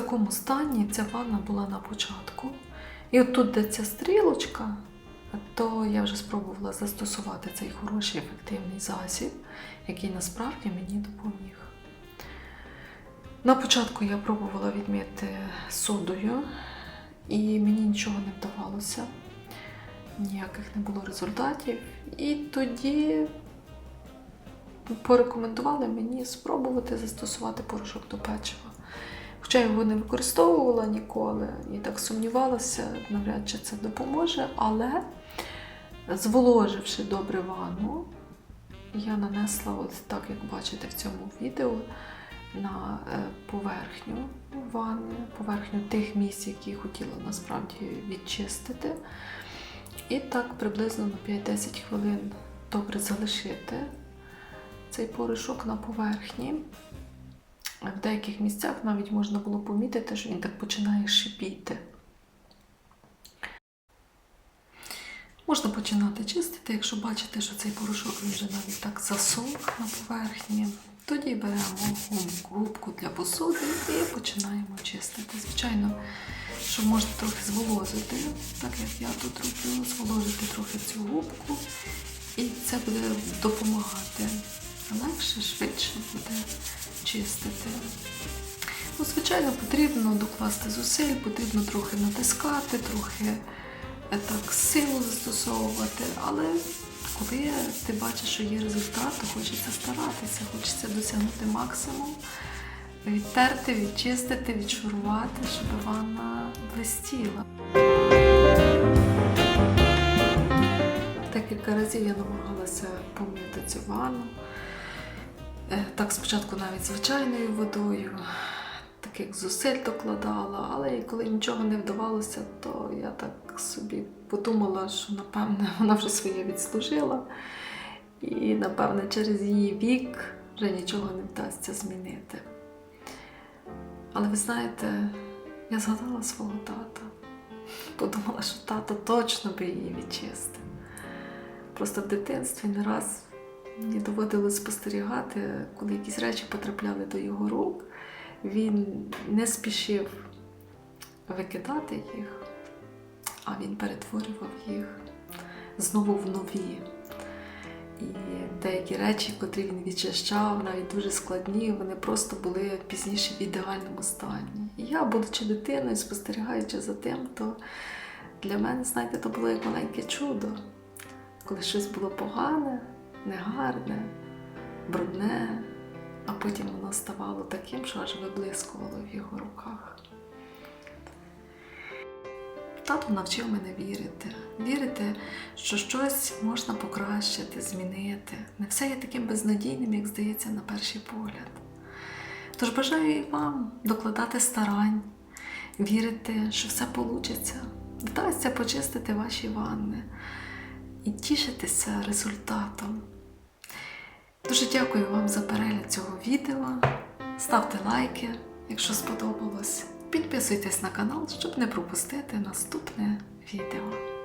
такому стані ця ванна була на початку. І от тут, де ця стрілочка, то я вже спробувала застосувати цей хороший ефективний засіб, який насправді мені допоміг. На початку я пробувала відмити содою, і мені нічого не вдавалося, ніяких не було результатів. І тоді порекомендували мені спробувати застосувати порошок до печива. Хоча я його не використовувала ніколи і так сумнівалася, навряд чи це допоможе, але зволоживши добре ванну, я нанесла, от так як бачите в цьому відео, на е, поверхню ванни, поверхню тих місць, які хотіла насправді відчистити. І так приблизно на 5-10 хвилин добре залишити цей порошок на поверхні. Деяких місцях навіть можна було помітити, що він так починає шипіти. Можна починати чистити, якщо бачите, що цей порошок вже навіть так засох на поверхні. Тоді беремо губку для посуди і починаємо чистити. Звичайно, що можна трохи зволожити, так як я тут роблю, зволожити трохи цю губку, і це буде допомагати легше, швидше буде чистити. Ну, звичайно, потрібно докласти зусиль, потрібно трохи натискати, трохи е, так силу застосовувати, але коли ти бачиш, що є результат, то хочеться старатися, хочеться досягнути максимум, відтерти, відчистити, відшурувати, щоб ванна блистіла. Декілька разів я намагалася помити цю ванну. Е, Так, спочатку навіть звичайною водою, таких зусиль докладала, але коли нічого не вдавалося, то я так собі подумала, що напевне вона вже своє відслужила, і напевне через її вік вже нічого не вдасться змінити. Але ви знаєте, я згадала свого тата, подумала, що тато точно би її відчистив. Просто в дитинстві не раз Мені доводилось спостерігати, коли якісь речі потрапляли до його рук, він не спішив викидати їх, а він перетворював їх знову в нові. І деякі речі, котрі він відчищав, навіть дуже складні, вони просто були пізніше в ідеальному стані. І я, будучи дитиною, спостерігаючи за тим, то для мене, знаєте, то було як маленьке чудо, коли щось було погане негарне, брудне, а потім воно ставало таким, що аж виблискувало в його руках. Тато навчив мене вірити, вірити, що щось можна покращити, змінити. Не все є таким безнадійним, як здається на перший погляд. Тож бажаю і вам докладати старань, вірити, що все вийде, вдасться почистити ваші ванни і тішитися результатом. Дуже дякую вам за перегляд цього відео. Ставте лайки, якщо сподобалось. Підписуйтесь на канал, щоб не пропустити наступне відео.